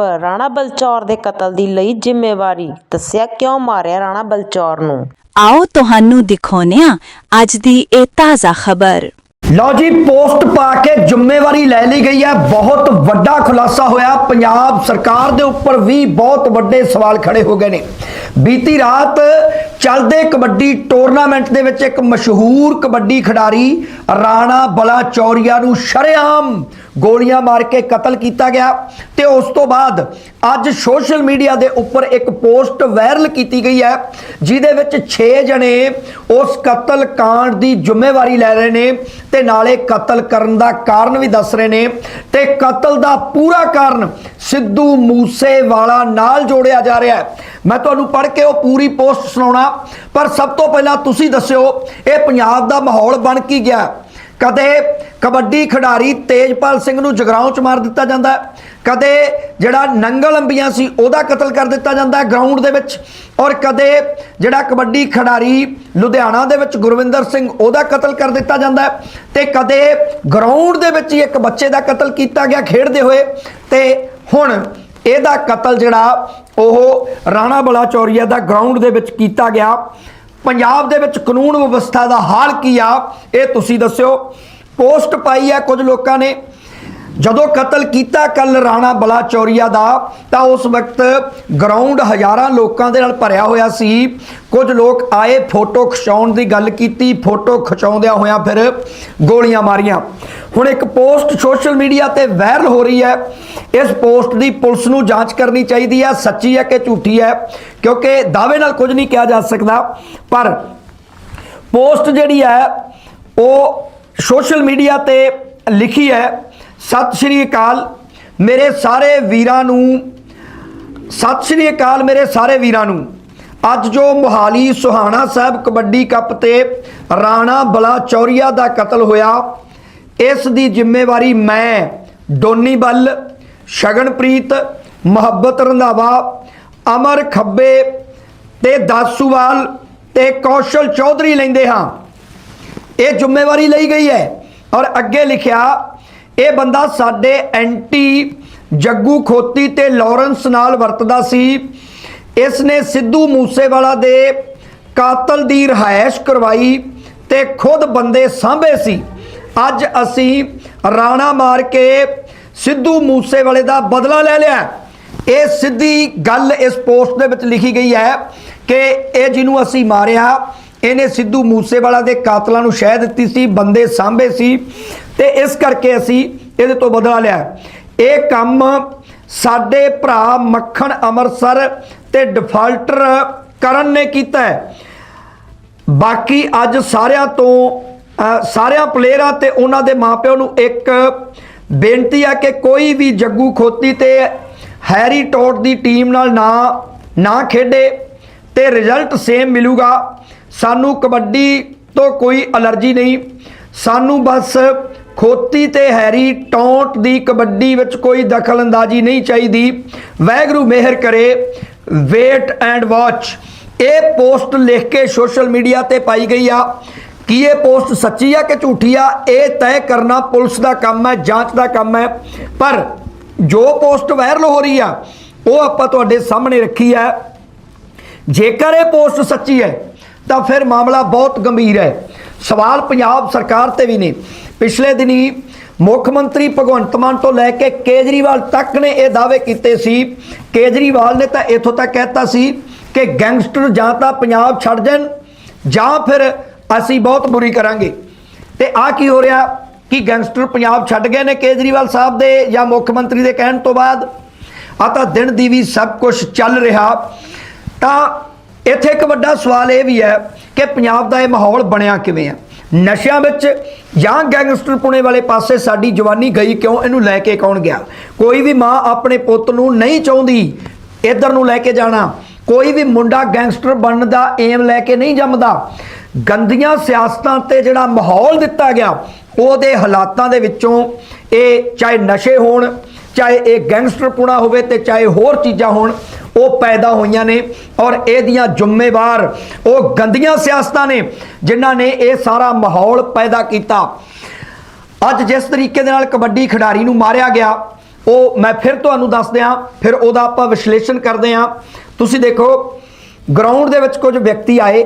ਰਾਣਾ ਬਲਚੌਰ ਦੇ ਕਤਲ ਦੀ ਲਈ ਜ਼ਿੰਮੇਵਾਰੀ ਦੱਸਿਆ ਕਿਉਂ ਮਾਰਿਆ ਰਾਣਾ ਬਲਚੌਰ ਨੂੰ? ਆਓ ਤੁਹਾਨੂੰ ਦਿਖਾਉਂਦੇ ਹਾਂ ਅੱਜ ਦੀ ਇਹ ਤਾਜ਼ਾ ਖਬਰ। ਲਓ ਜੀ ਪੋਸਟ ਪਾ ਕੇ ਜ਼ਿੰਮੇਵਾਰੀ ਲੈ ਲਈ ਗਈ ਹੈ। ਬਹੁਤ ਵੱਡਾ ਖੁਲਾਸਾ ਹੋਇਆ। ਪੰਜਾਬ ਸਰਕਾਰ ਦੇ ਉੱਪਰ ਵੀ ਬਹੁਤ ਵੱਡੇ ਸਵਾਲ ਖੜੇ ਹੋ ਗਏ ਨੇ। ਬੀਤੀ ਰਾਤ ਚੱਲਦੇ ਕਬੱਡੀ ਟੂਰਨਾਮੈਂਟ ਦੇ ਵਿੱਚ ਇੱਕ ਮਸ਼ਹੂਰ ਕਬੱਡੀ ਖਿਡਾਰੀ ਰਾਣਾ ਬਲਾ ਚੌਰੀਆ ਨੂੰ ਸ਼ਰੇਆਮ ਗੋਲੀਆਂ ਮਾਰ ਕੇ ਕਤਲ ਕੀਤਾ ਗਿਆ ਤੇ ਉਸ ਤੋਂ ਬਾਅਦ ਅੱਜ ਸੋਸ਼ਲ ਮੀਡੀਆ ਦੇ ਉੱਪਰ ਇੱਕ ਪੋਸਟ ਵਾਇਰਲ ਕੀਤੀ ਗਈ ਹੈ, ਜਿਹਦੇ ਵਿੱਚ 6 ਜਣੇ ਉਸ ਕਤਲ ਕਾਂਡ ਦੀ ਜ਼ਿੰਮੇਵਾਰੀ ਲੈ ਰਹੇ ਨੇ ਤੇ ਨਾਲੇ ਕਤਲ ਕਰਨ ਦਾ ਕਾਰਨ ਵੀ ਦੱਸ ਰਹੇ ਨੇ ਤੇ ਕਤਲ ਦਾ ਪੂਰਾ ਕਾਰਨ ਸਿੱਧੂ ਮੂਸੇਵਾਲਾ ਨਾਲ ਜੋੜਿਆ ਜਾ ਰਿਹਾ ਹੈ। ਮੈਂ ਤੁਹਾਨੂੰ ਪੜ੍ਹ ਕੇ ਉਹ ਪੂਰੀ ਪੋਸਟ ਸੁਣਾਉਣਾ, ਪਰ ਸਭ ਤੋਂ ਪਹਿਲਾਂ ਤੁਸੀਂ ਦੱਸਿਓ, ਇਹ ਪੰਜਾਬ ਦਾ ਮਾਹੌਲ ਬਣ ਕੀ ਗਿਆ? ਕਦੇ ਕਬੱਡੀ ਖਿਡਾਰੀ ਤੇਜਪਾਲ ਸਿੰਘ ਨੂੰ ਜਗਰਾਉਂ ਚ ਮਾਰ ਦਿੱਤਾ ਜਾਂਦਾ ਕਦੇ ਜਿਹੜਾ ਨੰਗਲ ਅੰਬੀਆਂ ਸੀ ਉਹਦਾ ਕਤਲ ਕਰ ਦਿੱਤਾ ਜਾਂਦਾ ਹੈ ਗਰਾਊਂਡ ਦੇ ਵਿੱਚ, ਔਰ ਕਦੇ ਜਿਹੜਾ ਕਬੱਡੀ ਖਿਡਾਰੀ ਲੁਧਿਆਣਾ ਦੇ ਵਿੱਚ ਗੁਰਵਿੰਦਰ ਸਿੰਘ ਉਹਦਾ ਕਤਲ ਕਰ ਦਿੱਤਾ ਜਾਂਦਾ ਹੈ, ਤੇ ਕਦੇ ਗਰਾਊਂਡ ਦੇ ਵਿੱਚ ਹੀ ਇੱਕ ਬੱਚੇ ਦਾ ਕਤਲ ਕੀਤਾ ਗਿਆ ਖੇਡਦੇ ਹੋਏ, ਤੇ ਹੁਣ ਇਹਦਾ ਕਤਲ ਜਿਹੜਾ ਉਹ ਰਾਣਾ ਬਲਾ ਚੌਰੀਆ ਦਾ ਗਰਾਊਂਡ ਦੇ ਵਿੱਚ ਕੀਤਾ ਗਿਆ। ਪੰਜਾਬ ਦੇ ਵਿੱਚ ਕਾਨੂੰਨ ਵਿਵਸਥਾ ਦਾ ਹਾਲ ਕੀ ਆ, ਇਹ ਤੁਸੀਂ ਦੱਸਿਓ। ਪੋਸਟ ਪਾਈ ਆ ਕੁਝ ਲੋਕਾਂ ਨੇ। ਜਦੋਂ ਕਤਲ ਕੀਤਾ ਕੱਲ ਰਾਣਾ ਬਲਾ ਚੌਰੀਆ ਦਾ, ਤਾਂ ਉਸ ਵਕਤ ਗਰਾਊਂਡ ਹਜ਼ਾਰਾਂ ਲੋਕਾਂ ਦੇ ਨਾਲ ਭਰਿਆ ਹੋਇਆ ਸੀ। ਕੁਝ ਲੋਕ ਆਏ ਫੋਟੋ ਖਿਚਾਉਣ ਦੀ ਗੱਲ ਕੀਤੀ, ਫੋਟੋ ਖਿਚਾਉਂਦਿਆਂ ਹੋਇਆਂ ਫਿਰ ਗੋਲੀਆਂ ਮਾਰੀਆਂ। ਹੁਣ ਇੱਕ ਪੋਸਟ ਸੋਸ਼ਲ ਮੀਡੀਆ ਤੇ ਵਾਇਰਲ ਹੋ ਰਹੀ ਹੈ। ਇਸ ਪੋਸਟ ਦੀ ਪੁਲਿਸ ਨੂੰ ਜਾਂਚ ਕਰਨੀ ਚਾਹੀਦੀ ਹੈ। ਸੱਚੀ ਹੈ ਕਿ ਝੂਠੀ ਹੈ? ਕਿਉਂਕਿ ਦਾਅਵੇ ਨਾਲ ਕੁਝ ਨਹੀਂ ਕਿਹਾ ਜਾ ਸਕਦਾ। ਪਰ ਪੋਸਟ ਜਿਹੜੀ ਹੈ, ਉਹ ਸੋਸ਼ਲ ਮੀਡੀਆ ਤੇ ਲਿਖੀ ਹੈ। ਸਤਿ ਸ਼੍ਰੀ ਅਕਾਲ। ਮੇਰੇ ਸਾਰੇ ਵੀਰਾਂ ਨੂੰ, ਸਤਿ ਸ਼੍ਰੀ ਅਕਾਲ ਮੇਰੇ ਸਾਰੇ ਵੀਰਾਂ ਨੂੰ। ਅੱਜ ਜੋ ਮੁਹਾਲੀ ਸੁਹਾਣਾ ਸਾਹਿਬ ਕਬੱਡੀ ਕੱਪ ਤੇ ਰਾਣਾ ਬਲਾ ਚੌਰੀਆ ਦਾ ਕਤਲ ਹੋਇਆ, ਇਸ ਦੀ ਜ਼ਿੰਮੇਵਾਰੀ ਮੈਂ ਡੋਨੀ ਬੱਲ ਸ਼ਗਨਪ੍ਰੀਤ, ਮੁਹੱਬਤ ਰੰਧਾਵਾ, ਅਮਰ ਖੱਬੇ ਤੇ ਦਾਸੂਵਾਲ ਤੇ ਕੌਸ਼ਲ ਚੌਧਰੀ ਲੈਂਦੇ ਹਾਂ। ਇਹ ਜ਼ਿੰਮੇਵਾਰੀ ਲਈ ਗਈ ਹੈ ਔਰ ਅੱਗੇ ਲਿਖਿਆ ਇਹ ਬੰਦਾ ਸਾਡੇ ਐਂਟੀ ਜੱਗੂ ਖੋਤੀ ਤੇ ਲਾਰੈਂਸ ਨਾਲ ਵਰਤਦਾ ਸੀ। ਇਸ ਨੇ ਸਿੱਧੂ ਮੂਸੇਵਾਲਾ ਦੇ ਕਾਤਲ ਦੀ ਰਿਹਾਇਸ਼ ਕਰਵਾਈ ਤੇ ਖੁਦ ਬੰਦੇ ਸਾਂਭੇ ਸੀ। ਅੱਜ ਅਸੀਂ ਰਾਣਾ ਮਾਰ ਕੇ ਸਿੱਧੂ ਮੂਸੇਵਾਲੇ ਦਾ ਬਦਲਾ ਲੈ ਲਿਆ। ਇਹ ਸਿੱਧੀ ਗੱਲ ਇਸ ਪੋਸਟ ਦੇ ਵਿੱਚ ਲਿਖੀ ਗਈ ਹੈ ਕਿ ਇਹ ਜਿਹਨੂੰ ਅਸੀਂ ਮਾਰਿਆ ਇਹਨੇ ਸਿੱਧੂ ਮੂਸੇਵਾਲਾ ਦੇ ਕਾਤਲਾਂ ਨੂੰ ਸ਼ਹਿ ਦਿੱਤੀ ਸੀ, ਬੰਦੇ ਸਾਂਭੇ ਸੀ ਤੇ ਇਸ ਕਰਕੇ ਅਸੀਂ ਇਹਦੇ ਤੋਂ ਬਦਲਾ ਲਿਆ। ਇਹ ਕੰਮ ਸਾਡੇ ਭਰਾ ਮੱਖਣ ਅੰਮ੍ਰਿਤਸਰ ਤੇ ਡਿਫਾਲਟਰ ਕਰਨ ਨੇ ਕੀਤਾ ਬਾਕੀ ਅੱਜ ਸਾਰਿਆਂ ਤੋਂ ਸਾਰਿਆਂ ਪਲੇਅਰਾਂ ਤੇ ਉਹਨਾਂ ਦੇ ਮਾਪਿਆਂ ਨੂੰ ਇੱਕ ਬੇਨਤੀ ਆ ਕਿ ਕੋਈ ਵੀ ਜੱਗੂ ਖੋਤੀ ਤੇ ਹੈਰੀ ਟੋਟ ਦੀ ਟੀਮ ਨਾਲ ਨਾ ਨਾ ਖੇਡੇ ਤੇ ਰਿਜ਼ਲਟ ਸੇਮ ਮਿਲੂਗਾ। ਸਾਨੂੰ ਕਬੱਡੀ ਤੋਂ ਕੋਈ ਅਲਰਜੀ ਨਹੀਂ। ਸਾਨੂੰ ਬਸ ਖੋਤੀ ਤੇ ਹੈਰੀ ਟੌਂਟ ਦੀ ਕਬੱਡੀ ਵਿੱਚ ਕੋਈ ਦਖਲ ਅੰਦਾਜ਼ੀ ਨਹੀਂ ਚਾਹੀਦੀ। ਵੈਗਰੂ ਮਿਹਰ ਕਰੇ, ਵੇਟ ਐਂਡ ਵਾਚ। ਇਹ ਪੋਸਟ ਲਿਖ ਕੇ ਸੋਸ਼ਲ ਮੀਡੀਆ ਤੇ ਪਾਈ ਗਈ ਆ। ਕੀ ਇਹ ਪੋਸਟ ਸੱਚੀ ਆ ਕਿ ਝੂਠੀ ਆ? ਇਹ ਤੈਅ ਕਰਨਾ ਪੁਲਿਸ ਦਾ ਕੰਮ ਹੈ, ਜਾਂਚ ਦਾ ਕੰਮ ਹੈ। ਪਰ ਜੋ ਪੋਸਟ ਵਾਇਰਲ ਹੋ ਰਹੀ ਆ, ਉਹ ਆਪਾਂ ਤੁਹਾਡੇ ਸਾਹਮਣੇ ਰੱਖੀ ਹੈ ਜੇਕਰ ਇਹ ਪੋਸਟ ਸੱਚੀ ਹੈ ਤਾਂ ਫਿਰ ਮਾਮਲਾ ਬਹੁਤ ਗੰਭੀਰ ਹੈ। ਸਵਾਲ ਪੰਜਾਬ ਸਰਕਾਰ ਤੇ ਵੀ ਨੇ। ਪਿਛਲੇ ਦਿਨੀ ਮੁੱਖ ਮੰਤਰੀ ਭਗਵੰਤ ਮਾਨ ਤੋਂ ਲੈ ਕੇ ਕੇਜਰੀਵਾਲ ਤੱਕ ਨੇ ਇਹ ਦਾਅਵੇ ਕੀਤੇ ਸੀ। ਕੇਜਰੀਵਾਲ ਨੇ ਤਾਂ ਇੱਥੋਂ ਤੱਕ ਕਹਿਤਾ ਸੀ ਕਿ ਗੈਂਗਸਟਰ ਜਾਂ ਤਾਂ ਪੰਜਾਬ ਛੱਡ ਜਾਣ ਜਾਂ ਫਿਰ ਅਸੀਂ ਬਹੁਤ ਬੁਰੀ ਕਰਾਂਗੇ। ਤੇ ਆ ਕੀ ਹੋ ਰਿਹਾ ਕਿ ਗੈਂਗਸਟਰ ਪੰਜਾਬ ਛੱਡ ਗਏ ਨੇ ਕੇਜਰੀਵਾਲ ਸਾਹਿਬ ਦੇ ਜਾਂ ਮੁੱਖ ਮੰਤਰੀ ਦੇ ਕਹਿਣ ਤੋਂ ਬਾਅਦ? ਆ ਤਾਂ ਦਿਨ ਦੀ ਵੀ ਸਭ ਕੁਝ ਚੱਲ ਰਿਹਾ। ਤਾਂ ਇੱਥੇ ਇੱਕ ਵੱਡਾ ਸਵਾਲ ਇਹ ਵੀ ਹੈ ਕਿ ਪੰਜਾਬ ਦਾ ਇਹ ਮਾਹੌਲ ਬਣਿਆ ਕਿਵੇਂ ਹੈ ਨਸ਼ਿਆਂ ਵਿੱਚ ਜਾਂ ਗੈਂਗਸਟਰ ਪੁਣੇ ਵਾਲੇ ਪਾਸੇ ਸਾਡੀ ਜਵਾਨੀ ਗਈ ਕਿਉਂ? ਇਹਨੂੰ ਲੈ ਕੇ ਕੌਣ ਗਿਆ? ਕੋਈ ਵੀ ਮਾਂ ਆਪਣੇ ਪੁੱਤ ਨੂੰ ਨਹੀਂ ਚਾਹੁੰਦੀ, ਇੱਧਰ ਨੂੰ ਲੈ ਕੇ ਜਾਣਾ। ਕੋਈ ਵੀ ਮੁੰਡਾ ਗੈਂਗਸਟਰ ਬਣਨ ਦਾ ਏਮ ਲੈ ਕੇ ਨਹੀਂ ਜੰਮਦਾ। ਗੰਦੀਆਂ ਸਿਆਸਤਾਂ ਤੇ ਜਿਹੜਾ ਮਾਹੌਲ ਦਿੱਤਾ ਗਿਆ, ਉਹਦੇ ਹਾਲਾਤਾਂ ਦੇ ਵਿੱਚੋਂ ਇਹ ਚਾਹੇ ਨਸ਼ੇ ਹੋਣ ਚਾਹੇ ਇਹ ਗੈਂਗਸਟਰ ਪੁਣਾ ਹੋਵੇ ਤੇ ਚਾਹੇ ਹੋਰ ਚੀਜ਼ਾਂ ਹੋਣ, ਉਹ ਪੈਦਾ ਹੋਈਆਂ ਨੇ ਔਰ ਇਹਦੀਆਂ ਜ਼ਿੰਮੇਵਾਰ ਉਹ ਗੰਦੀਆਂ ਸਿਆਸਤਾਂ ਨੇ ਜਿਨ੍ਹਾਂ ਨੇ ਇਹ ਸਾਰਾ ਮਾਹੌਲ ਪੈਦਾ ਕੀਤਾ। ਅੱਜ ਜਿਸ ਤਰੀਕੇ ਦੇ ਨਾਲ ਕਬੱਡੀ ਖਿਡਾਰੀ ਨੂੰ ਮਾਰਿਆ ਗਿਆ, ਉਹ ਮੈਂ ਫਿਰ ਤੁਹਾਨੂੰ ਦੱਸ ਦਿਆਂ, ਫਿਰ ਉਹਦਾ ਆਪਾਂ ਵਿਸ਼ਲੇਸ਼ਣ ਕਰਦੇ ਹਾਂ। ਤੁਸੀਂ ਦੇਖੋ ਗਰਾਊਂਡ ਦੇ ਵਿੱਚ ਕੁਝ ਵਿਅਕਤੀ ਆਏ।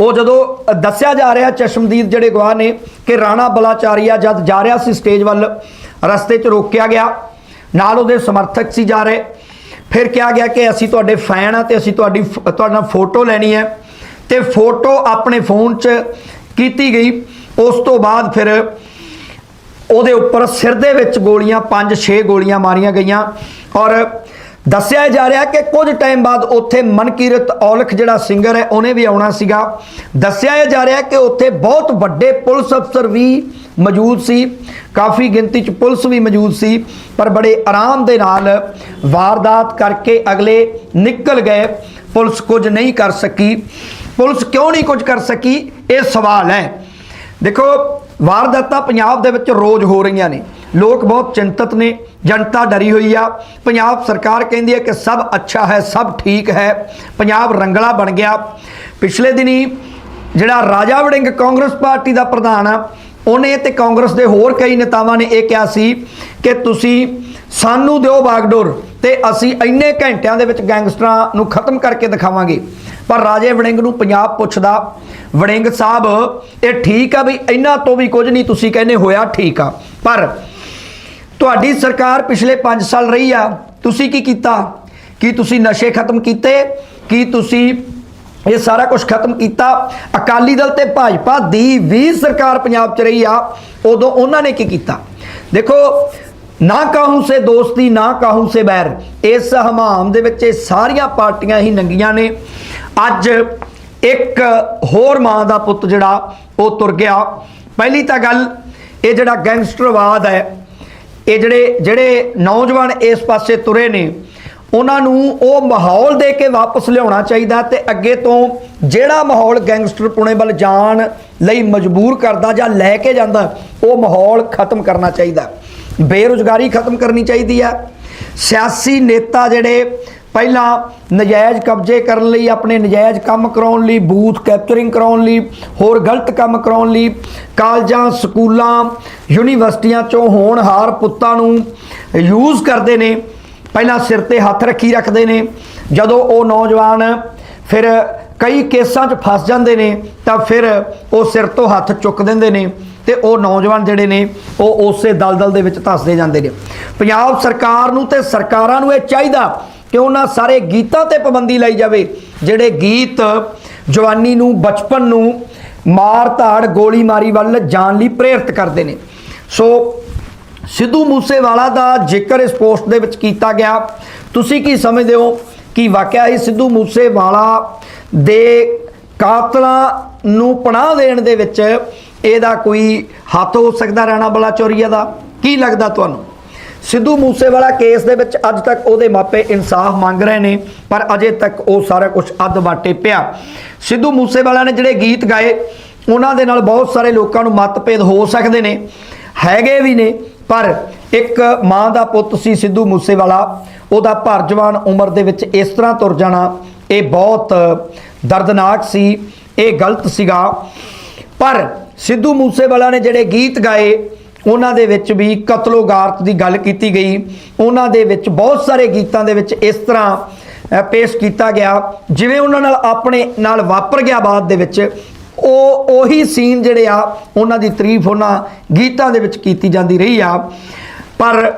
ਉਹ ਜਦੋਂ ਦੱਸਿਆ ਜਾ ਰਿਹਾ ਚਸ਼ਮਦੀਦ ਜਿਹੜੇ ਗਵਾਹ ਨੇ ਕਿ ਰਾਣਾ ਬਲਾਚਾਰੀਆ ਜਦ ਜਾ ਰਿਹਾ ਸੀ ਸਟੇਜ ਵੱਲ ਰਸਤੇ 'ਚ ਰੋਕਿਆ ਗਿਆ। ਨਾਲ ਉਹਦੇ ਸਮਰਥਕ ਸੀ ਜਾ ਰਹੇ। ਫਿਰ ਕਿਹਾ ਗਿਆ ਕਿ ਅਸੀਂ ਤੁਹਾਡੇ ਫੈਨ ਆ ਤੇ ਅਸੀਂ ਤੁਹਾਡੀ ਫ- ਤੁਹਾਡੇ ਨਾਲ ਫੋਟੋ ਲੈਣੀ ਹੈ। ਤੇ ਫੋਟੋ ਆਪਣੇ ਫੋਨ 'ਚ ਕੀਤੀ ਗਈ। ਉਸ ਤੋਂ ਬਾਅਦ ਫਿਰ ਉਹਦੇ ਉੱਪਰ ਸਿਰ ਦੇ ਵਿੱਚ ਗੋਲੀਆਂ 5-6 ਗੋਲੀਆਂ ਮਾਰੀਆਂ ਗਈਆਂ। ਔਰ ਦੱਸਿਆ ਜਾ ਰਿਹਾ ਕਿ ਕੁਝ ਟਾਈਮ ਬਾਅਦ ਉੱਥੇ ਮਨਕੀਰਤ ਔਲਖ ਜਿਹੜਾ ਸਿੰਗਰ ਹੈ, ਉਹਨੇ ਵੀ ਆਉਣਾ ਸੀਗਾ। ਦੱਸਿਆ ਜਾ ਰਿਹਾ ਕਿ ਉੱਥੇ ਬਹੁਤ ਵੱਡੇ ਪੁਲਿਸ ਅਫਸਰ ਵੀ ਮੌਜੂਦ ਸੀ। ਕਾਫੀ ਗਿਣਤੀ 'ਚ ਪੁਲਿਸ ਵੀ ਮੌਜੂਦ ਸੀ, ਪਰ ਬੜੇ ਆਰਾਮ ਦੇ ਨਾਲ ਵਾਰਦਾਤ ਕਰਕੇ ਅਗਲੇ ਨਿਕਲ ਗਏ। ਪੁਲਿਸ ਕੁਝ ਨਹੀਂ ਕਰ ਸਕੀ। ਪੁਲਿਸ ਕਿਉਂ ਨਹੀਂ ਕੁਝ ਕਰ ਸਕੀ? ਇਹ ਸਵਾਲ ਹੈ। ਦੇਖੋ ਵਾਰਦਾਤਾਂ ਪੰਜਾਬ ਦੇ ਵਿੱਚ ਰੋਜ਼ ਹੋ ਰਹੀਆਂ ਨੇ। ਲੋਕ ਬਹੁਤ ਚਿੰਤਤ ਨੇ, ਜਨਤਾ ਡਰੀ ਹੋਈ ਆ। ਪੰਜਾਬ ਸਰਕਾਰ ਕਹਿੰਦੀ ਹੈ ਕਿ ਸਭ ਅੱਛਾ ਹੈ, ਸਭ ਠੀਕ ਹੈ। ਪੰਜਾਬ ਰੰਗਲਾ ਬਣ ਗਿਆ। ਪਿਛਲੇ ਦਿਨੀ ਜਿਹੜਾ ਰਾਜਾ ਵੜਿੰਗ ਕਾਂਗਰਸ ਪਾਰਟੀ ਦਾ ਪ੍ਰਧਾਨ ਆ, ਉਹਨੇ ਤੇ ਕਾਂਗਰਸ ਦੇ ਹੋਰ ਕਈ ਨੇਤਾਵਾਂ ਨੇ ਇਹ ਕਿਹਾ ਸੀ ਕਿ ਤੁਸੀਂ ਸਾਨੂੰ ਦਿਓ ਬਾਗਡੋਰ ਤੇ ਅਸੀਂ ਇੰਨੇ ਘੰਟਿਆਂ ਦੇ ਵਿੱਚ ਗੈਂਗਸਟਰਾਂ ਨੂੰ ਖਤਮ ਕਰਕੇ ਦਿਖਾਵਾਂਗੇ। ਪਰ ਰਾਜੇ ਵੜਿੰਗ ਨੂੰ ਪੰਜਾਬ ਪੁੱਛਦਾ ਵੜਿੰਗ ਸਾਹਿਬ, ਇਹ ਠੀਕ ਆ ਵੀ ਇਹਨਾਂ ਤੋਂ ਵੀ ਕੁਝ ਨਹੀਂ ਤੁਸੀਂ ਕਹਿੰਦੇ ਹੋਇਆ ਠੀਕ ਆ। ਪਰ ਤੁਹਾਡੀ ਸਰਕਾਰ ਪਿਛਲੇ 5 ਸਾਲ ਰਹੀ ਆ। ਤੁਸੀਂ ਕੀ ਕੀਤਾ? ਕੀ ਤੁਸੀਂ ਨਸ਼ੇ ਖਤਮ ਕੀਤੇ? ਕੀ ਤੁਸੀਂ ਇਹ ਸਾਰਾ ਕੁਝ ਖਤਮ ਕੀਤਾ? ਅਕਾਲੀ ਦਲ ਤੇ ਭਾਜਪਾ ਦੀ ਵੀ ਸਰਕਾਰ ਪੰਜਾਬ 'ਚ ਰਹੀ ਆ। ਉਦੋਂ ਉਹਨਾਂ ਨੇ ਕੀ ਕੀਤਾ? ਦੇਖੋ, ਨਾ ਕਾਹੂ ਸੇ ਦੋਸਤੀ, ਨਾ ਕਾਹੂ ਸੇ ਬੈਰ ਇਸ ਹਮਾਮ ਦੇ ਵਿੱਚ ਇਹ ਸਾਰੀਆਂ ਪਾਰਟੀਆਂ ਹੀ ਨੰਗੀਆਂ ਨੇ। ਅੱਜ ਇੱਕ ਹੋਰ ਮਾਂ ਦਾ ਪੁੱਤ ਜਿਹੜਾ, ਉਹ ਤੁਰ ਗਿਆ। ਪਹਿਲੀ ਤਾਂ ਗੱਲ, ਇਹ ਜਿਹੜਾ ਗੈਂਗਸਟਰਵਾਦ ਹੈ, ਇਹ ਜਿਹੜੇ ਜਿਹੜੇ ਨੌਜਵਾਨ ਇਸ ਪਾਸੇ ਤੁਰੇ ਨੇ, ਉਹਨਾਂ ਨੂੰ ਉਹ ਮਾਹੌਲ ਦੇ ਕੇ ਵਾਪਸ ਲਿਆਉਣਾ ਚਾਹੀਦਾ ਤੇ ਅੱਗੇ ਤੋਂ ਜਿਹੜਾ ਮਾਹੌਲ ਗੈਂਗਸਟਰ ਪੁਣੇ ਵੱਲ ਜਾਣ ਲਈ ਮਜਬੂਰ ਕਰਦਾ ਜਾਂ ਲੈ ਕੇ ਜਾਂਦਾ, ਉਹ ਮਾਹੌਲ ਖਤਮ ਕਰਨਾ ਚਾਹੀਦਾ। ਬੇਰੁਜ਼ਗਾਰੀ ਖਤਮ ਕਰਨੀ ਚਾਹੀਦੀ ਹੈ ਸਿਆਸੀ ਨੇਤਾ ਜਿਹੜੇ ਪਹਿਲਾਂ ਨਜਾਇਜ਼ ਕਬਜ਼ੇ ਕਰਨ ਲਈ, ਆਪਣੇ ਨਜਾਇਜ਼ ਕੰਮ ਕਰਾਉਣ ਲਈ, ਬੂਥ ਕੈਪਚਰਿੰਗ ਕਰਾਉਣ ਲਈ, ਹੋਰ ਗਲਤ ਕੰਮ ਕਰਾਉਣ ਲਈ, ਕਾਲਜਾਂ, ਸਕੂਲਾਂ, ਯੂਨੀਵਰਸਿਟੀਆਂ ਚੋਂ ਹੋਣਹਾਰ ਪੁੱਤਾਂ ਨੂੰ ਯੂਜ਼ ਕਰਦੇ ਨੇ, ਪਹਿਲਾਂ ਸਿਰ ਤੇ ਹੱਥ ਰੱਖੀ ਰੱਖਦੇ ਨੇ। ਜਦੋਂ ਉਹ ਨੌਜਵਾਨ ਫਿਰ ਕਈ ਕੇਸਾਂ 'ਚ ਫਸ ਜਾਂਦੇ ਨੇ, ਤਾਂ ਫਿਰ ਉਹ ਸਿਰ ਤੋਂ ਹੱਥ ਚੁੱਕ ਦਿੰਦੇ ਨੇ। ਤੇ ਉਹ ਨੌਜਵਾਨ ਜਿਹੜੇ ਨੇ, ਉਹ ਉਸੇ ਦਲਦਲ ਦੇ ਵਿੱਚ ਧੱਸਦੇ ਜਾਂਦੇ ਨੇ। ਪੰਜਾਬ ਸਰਕਾਰ ਨੂੰ ਤੇ ਸਰਕਾਰਾਂ ਨੂੰ ਇਹ ਚਾਹੀਦਾ ਕਿ ਉਹਨਾਂ ਸਾਰੇ ਗੀਤਾਂ ਤੇ ਪਾਬੰਦੀ ਲਾਈ ਜਾਵੇ, ਜਿਹੜੇ ਗੀਤ ਜਵਾਨੀ ਨੂੰ, ਬਚਪਨ ਨੂੰ ਮਾਰ ਧਾੜ ਗੋਲੀ ਮਾਰੀ ਵੱਲ ਜਾਣ ਲਈ ਪ੍ਰੇਰਿਤ ਕਰਦੇ ਨੇ। ਸੋ ਸਿੱਧੂ ਮੂਸੇਵਾਲਾ ਦਾ ਜ਼ਿਕਰ ਇਸ ਪੋਸਟ ਦੇ ਵਿੱਚ ਕੀਤਾ ਗਿਆ, ਤੁਸੀਂ ਕੀ ਸਮਝਦੇ ਹੋ ਕਿ ਵਾਕਿਆ ਹੀ ਸਿੱਧੂ ਮੂਸੇਵਾਲਾ ਦੇ ਕਾਤਲਾਂ ਨੂੰ ਪਨਾਹ ਦੇਣ ਦੇ ਵਿੱਚ ਇਹਦਾ ਕੋਈ ਹੱਥ ਹੋ ਸਕਦਾ ਰਾਣਾ ਬਲਾਚੌਰੀਆ ਦਾ? ਕੀ ਲੱਗਦਾ ਤੁਹਾਨੂੰ? ਸਿੱਧੂ ਮੂਸੇਵਾਲਾ ਕੇਸ ਦੇ ਵਿੱਚ ਅੱਜ ਤੱਕ ਉਹਦੇ ਮਾਪੇ ਇਨਸਾਫ ਮੰਗ ਰਹੇ ਨੇ, ਪਰ ਅਜੇ ਤੱਕ ਉਹ ਸਾਰਾ ਕੁਝ ਅੱਧ ਵਾਟੇ ਪਿਆ। ਸਿੱਧੂ ਮੂਸੇਵਾਲਾ ਨੇ ਜਿਹੜੇ ਗੀਤ ਗਾਏ, ਉਹਨਾਂ ਦੇ ਨਾਲ ਬਹੁਤ ਸਾਰੇ ਲੋਕਾਂ ਨੂੰ ਮਤਭੇਦ ਹੋ ਸਕਦੇ ਨੇ, ਹੈਗੇ ਵੀ ਨੇ, ਪਰ ਇੱਕ ਮਾਂ ਦਾ ਪੁੱਤ ਸੀ ਸਿੱਧੂ ਮੂਸੇਵਾਲਾ, ਉਹਦਾ ਭਰ ਜਵਾਨ ਉਮਰ ਦੇ ਵਿੱਚ ਇਸ ਤਰ੍ਹਾਂ ਤੁਰ ਜਾਣਾ, ਇਹ ਬਹੁਤ ਦਰਦਨਾਕ ਸੀ, ਇਹ ਗਲਤ ਸੀਗਾ। ਪਰ ਸਿੱਧੂ ਮੂਸੇਵਾਲਾ ਨੇ ਜਿਹੜੇ ਗੀਤ ਗਾਏ, ਉਹਨਾਂ ਦੇ ਵਿੱਚ ਵੀ ਕਤਲੋਗਾਰਤ ਦੀ ਗੱਲ ਕੀਤੀ ਗਈ। ਉਹਨਾਂ ਦੇ ਵਿੱਚ ਬਹੁਤ ਸਾਰੇ ਗੀਤਾਂ ਦੇ ਵਿੱਚ ਇਸ ਤਰ੍ਹਾਂ ਪੇਸ਼ ਕੀਤਾ ਗਿਆ, ਜਿਵੇਂ ਉਹਨਾਂ ਨਾਲ ਆਪਣੇ ਨਾਲ ਵਾਪਰ ਗਿਆ ਬਾਅਦ ਦੇ ਵਿੱਚ, ਉਹ, ਉਹੀ ਸੀਨ ਜਿਹੜੇ ਆ, ਉਹਨਾਂ ਦੀ ਤਾਰੀਫ ਉਹਨਾਂ ਗੀਤਾਂ ਦੇ ਵਿੱਚ ਕੀਤੀ ਜਾਂਦੀ ਰਹੀ ਆ। ਪਰ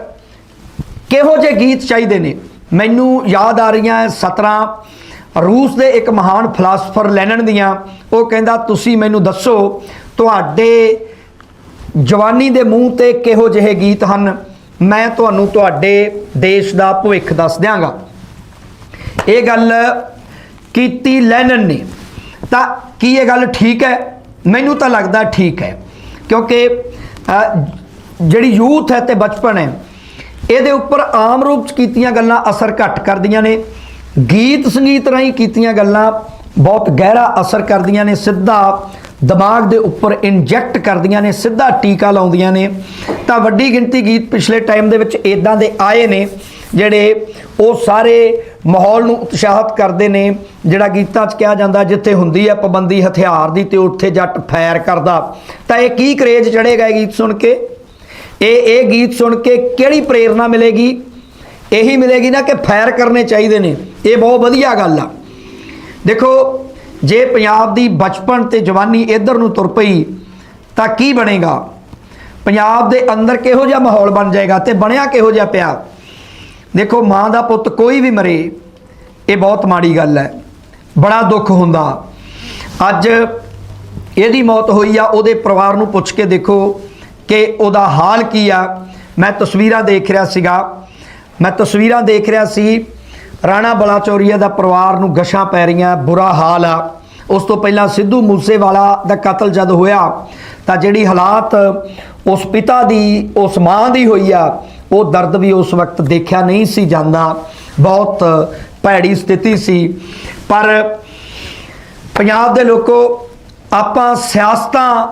ਕਿਹੋ ਜਿਹੇ ਗੀਤ ਚਾਹੀਦੇ ਨੇ? ਮੈਨੂੰ ਯਾਦ ਆ ਰਹੀਆਂ ਹੈ 17 ਰੂਸ ਦੇ ਇੱਕ ਮਹਾਨ ਫਿਲਾਸਫਰ ਲੈਨਨ ਦੀਆਂ। ਉਹ ਕਹਿੰਦਾ, ਤੁਸੀਂ ਮੈਨੂੰ ਦੱਸੋ ਤੁਹਾਡੇ ਜਵਾਨੀ ਦੇ ਮੂੰਹ ਤੇ ਕਿਹੋ ਜਿਹੇ ਗੀਤ ਹਨ? ਮੈਂ ਤੁਹਾਨੂੰ ਤੁਹਾਡੇ ਦੇਸ਼ ਦਾ ਭਵਿੱਖ ਦੱਸ ਦਿਆਂਗਾ। ਇਹ ਗੱਲ ਕੀਤੀ ਲੈਨਨ ਨੇ। ਤਾਂ ਕੀ ਇਹ ਗੱਲ ਠੀਕ ਹੈ? ਮੈਨੂੰ ਤਾਂ ਲੱਗਦਾ ਠੀਕ ਹੈ। ਕਿਉਂਕਿ ਜਿਹੜੀ ਯੂਥ ਹੈ ਤੇ ਬਚਪਨ ਹੈ, ਇਹਦੇ ਉੱਪਰ ਆਮ ਰੂਪ ਚ ਕੀਤੀਆਂ ਗੱਲਾਂ ਅਸਰ ਘੱਟ ਕਰਦੀਆਂ ਨੇ। ਗੀਤ ਸੰਗੀਤ ਰਾਹੀਂ ਕੀਤੀਆਂ ਗੱਲਾਂ ਬਹੁਤ ਗਹਿਰਾ ਅਸਰ ਕਰਦੀਆਂ ਨੇ। ਸਿੱਧਾ ਦਿਮਾਗ ਦੇ ਉੱਪਰ ਇੰਜੈਕਟ ਕਰਦੀਆਂ ਨੇ, ਸਿੱਧਾ ਟੀਕਾ ਲਾਉਂਦੀਆਂ ਨੇ। ਤਾਂ ਵੱਡੀ ਗਿਣਤੀ ਗੀਤ ਪਿਛਲੇ ਟਾਈਮ ਦੇ ਵਿੱਚ ਇਦਾਂ ਦੇ ਆਏ ਨੇ, ਜਿਹੜੇ ਉਹ ਸਾਰੇ ਮਾਹੌਲ ਨੂੰ ਉਤਸ਼ਾਹਿਤ ਕਰਦੇ ਨੇ, ਜਿਹੜਾ ਗੀਤਾਂ 'ਚ ਕਿਹਾ ਜਾਂਦਾ, ਜਿੱਥੇ ਹੁੰਦੀ ਹੈ ਪਾਬੰਦੀ, ਹਥਿਆਰ ਦੀ ਤੇ ਉੱਥੇ ਜੱਟ ਫਾਇਰ ਕਰਦਾ। ਤਾਂ ਇਹ ਕੀ ਕਰੇਜ ਚੜੇਗਾ ਇਹ ਗੀਤ ਸੁਣ ਕੇ? ਇਹ ਇਹ ਗੀਤ ਸੁਣ ਕੇ ਕਿਹੜੀ ਪ੍ਰੇਰਣਾ ਮਿਲੇਗੀ? ਇਹੀ ਮਿਲੇਗੀ ਨਾ ਕਿ ਫਾਇਰ ਕਰਨੇ ਚਾਹੀਦੇ ਨੇ। ਇਹ ਬਹੁਤ ਵਧੀਆ ਗੱਲ ਆ। ਦੇਖੋ ਜੇ ਪੰਜਾਬ ਦੀ ਬਚਪਨ ਤੇ ਜਵਾਨੀ ਇੱਧਰ ਨੂੰ ਤੁਰ ਪਈ, ਤਾਂ ਕੀ ਬਣੇਗਾ? ਪੰਜਾਬ ਦੇ ਅੰਦਰ ਕਿਹੋ ਜਿਹਾ ਮਾਹੌਲ ਬਣ ਜਾਏਗਾ ਤੇ ਬਣਿਆ ਕਿਹੋ ਜਿਹਾ ਪਿਆ? ਦੇਖੋ, ਮਾਂ ਦਾ ਪੁੱਤ ਕੋਈ ਵੀ ਮਰੇ, ਇਹ ਬਹੁਤ ਮਾੜੀ ਗੱਲ ਹੈ। ਬੜਾ ਦੁੱਖ ਹੁੰਦਾ। ਅੱਜ ਇਹਦੀ ਮੌਤ ਹੋਈ ਆ, ਉਹਦੇ ਪਰਿਵਾਰ ਨੂੰ ਪੁੱਛ ਕੇ ਦੇਖੋ ਕਿ ਉਹਦਾ ਹਾਲ ਕੀ ਆ। ਮੈਂ ਤਸਵੀਰਾਂ ਦੇਖ ਰਿਹਾ ਸੀਗਾ। ਮੈਂ ਤਸਵੀਰਾਂ ਦੇਖ ਰਿਹਾ ਸੀ ਰਾਣਾ ਬਲਾਚੌਰੀਆ ਦਾ ਪਰਿਵਾਰ ਨੂੰ ਗਸ਼ਾਂ ਪੈ ਰਹੀਆਂ, ਬੁਰਾ ਹਾਲ ਆ। ਉਸ ਤੋਂ ਪਹਿਲਾਂ ਸਿੱਧੂ ਮੂਸੇਵਾਲਾ ਦਾ ਕਤਲ ਜਦ ਹੋਇਆ, ਤਾਂ ਜਿਹੜੀ ਹਾਲਾਤ ਉਸ ਪਿਤਾ ਦੀ, ਉਸ ਮਾਂ ਦੀ ਹੋਈ ਆ, ਉਹ ਦਰਦ ਵੀ ਉਸ ਵਕਤ ਦੇਖਿਆ ਨਹੀਂ ਸੀ ਜਾਂਦਾ। ਬਹੁਤ ਭੈੜੀ ਸਥਿਤੀ ਸੀ। ਪਰ ਪੰਜਾਬ ਦੇ ਲੋਕੋ, ਆਪਾਂ ਸਿਆਸਤਾਂ,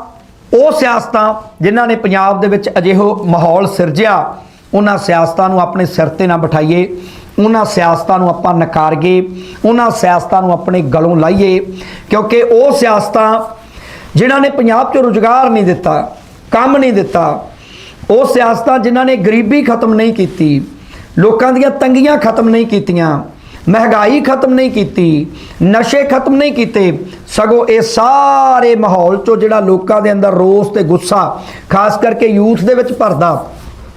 ਉਹ ਸਿਆਸਤਾਂ ਜਿਨ੍ਹਾਂ ਨੇ ਪੰਜਾਬ ਦੇ ਵਿੱਚ ਅਜਿਹੋ ਮਾਹੌਲ ਸਿਰਜਿਆ, ਉਹਨਾਂ ਸਿਆਸਤਾਂ ਨੂੰ ਆਪਣੇ ਸਿਰ ਤੇ ਨਾ ਬਿਠਾਈਏ। ਉਹਨਾਂ ਸਿਆਸਤਾਂ ਨੂੰ ਆਪਾਂ ਨਕਾਰੀਏ ਉਹਨਾਂ ਸਿਆਸਤਾਂ ਨੂੰ ਆਪਣੇ ਗਲੋਂ ਲਾਈਏ, ਕਿਉਂਕਿ ਉਹ ਸਿਆਸਤਾਂ ਜਿਨ੍ਹਾਂ ਨੇ ਪੰਜਾਬ 'ਚ ਰੁਜ਼ਗਾਰ ਨਹੀਂ ਦਿੱਤਾ, ਕੰਮ ਨਹੀਂ ਦਿੱਤਾ, ਉਹ ਸਿਆਸਤਾਂ ਜਿਨ੍ਹਾਂ ਨੇ ਗਰੀਬੀ ਖਤਮ ਨਹੀਂ ਕੀਤੀ, ਲੋਕਾਂ ਦੀਆਂ ਤੰਗੀਆਂ ਖਤਮ ਨਹੀਂ ਕੀਤੀਆਂ, ਮਹਿੰਗਾਈ ਖਤਮ ਨਹੀਂ ਕੀਤੀ, ਨਸ਼ੇ ਖਤਮ ਨਹੀਂ ਕੀਤੇ, ਸਗੋਂ ਇਹ ਸਾਰੇ ਮਾਹੌਲ ਚੋਂ ਜਿਹੜਾ ਲੋਕਾਂ ਦੇ ਅੰਦਰ ਰੋਸ ਤੇ ਗੁੱਸਾ, ਖਾਸ ਕਰਕੇ ਯੂਥ ਦੇ ਵਿੱਚ ਭਰਦਾ,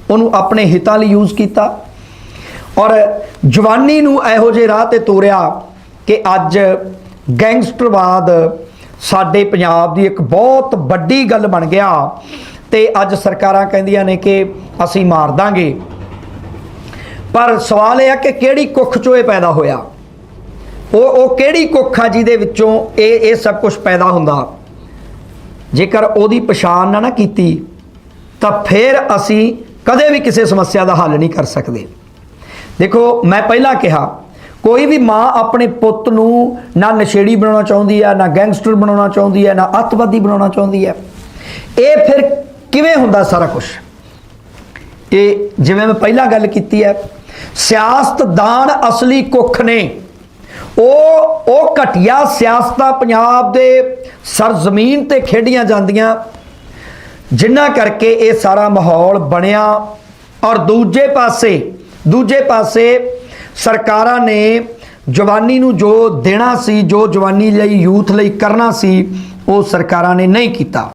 ਉਹਨੂੰ ਆਪਣੇ ਹਿੱਤਾਂ ਲਈ ਯੂਜ਼ ਕੀਤਾ। ਔਰ ਜਵਾਨੀ ਨੂੰ ਇਹੋ ਜਿਹੇ ਰਾਹ ਤੇ ਤੋਰਿਆ ਕਿ ਅੱਜ ਗੈਂਗਸਟਰਵਾਦ ਸਾਡੇ ਪੰਜਾਬ ਦੀ ਇੱਕ ਬਹੁਤ ਵੱਡੀ ਗੱਲ ਬਣ ਗਿਆ ਤੇ ਅੱਜ ਸਰਕਾਰਾਂ ਕਹਿੰਦੀਆਂ ਨੇ ਕਿ ਅਸੀਂ ਮਾਰ ਦਾਂਗੇ। ਪਰ ਸਵਾਲ ਇਹ ਆ ਕਿ ਕਿਹੜੀ ਕੁੱਖ ਚੋਂ ਇਹ ਪੈਦਾ ਹੋਇਆ? ਉਹ ਉਹ ਕਿਹੜੀ ਕੁੱਖ ਆ ਜਿਹਦੇ ਵਿੱਚੋਂ ਇਹ ਇਹ ਸਭ ਕੁਝ ਪੈਦਾ ਹੁੰਦਾ? ਜੇਕਰ ਉਹਦੀ ਪਛਾਣ ਨਾ ਨਾ ਕੀਤੀ, ਤਾਂ ਫਿਰ ਅਸੀਂ ਕਦੇ ਵੀ ਕਿਸੇ ਸਮੱਸਿਆ ਦਾ ਹੱਲ ਨਹੀਂ ਕਰ ਸਕਦੇ। ਦੇਖੋ, ਮੈਂ ਪਹਿਲਾਂ ਕਿਹਾ, ਕੋਈ ਵੀ ਮਾਂ ਆਪਣੇ ਪੁੱਤ ਨੂੰ ਨਾ ਨਸ਼ੇੜੀ ਬਣਾਉਣਾ ਚਾਹੁੰਦੀ ਹੈ, ਨਾ ਗੈਂਗਸਟਰ ਬਣਾਉਣਾ ਚਾਹੁੰਦੀ ਹੈ, ਨਾ ਅੱਤਵਾਦੀ ਬਣਾਉਣਾ ਚਾਹੁੰਦੀ ਹੈ, ਇਹ ਫਿਰ ਕਿਵੇਂ ਹੁੰਦਾ ਸਾਰਾ ਕੁਝ ਇਹ ਜਿਵੇਂ ਮੈਂ ਪਹਿਲਾਂ ਗੱਲ ਕੀਤੀ ਹੈ ਸਿਆਸਤਦਾਨ ਅਸਲੀ ਕੁੱਖ ਨੇ। ਉਹ ਉਹ ਘਟਿਆ ਸਿਆਸਤਾਂ ਪੰਜਾਬ ਦੇ ਸਰਜ਼ਮੀਨ ਤੇ ਖੇਡੀਆਂ ਜਾਂਦੀਆਂ, ਜਿੰਨਾ ਕਰਕੇ ਇਹ ਸਾਰਾ ਮਾਹੌਲ ਬਣਿਆ ਔਰ ਦੂਜੇ ਪਾਸੇ ਦੂਜੇ ਪਾਸੇ ਸਰਕਾਰਾਂ ਨੇ ਜਵਾਨੀ ਨੂੰ ਜੋ ਦੇਣਾ ਸੀ, ਜੋ ਜਵਾਨੀ ਲਈ, ਯੂਥ ਲਈ ਕਰਨਾ ਸੀ, ਉਹ ਸਰਕਾਰਾਂ ਨੇ ਨਹੀਂ ਕੀਤਾ।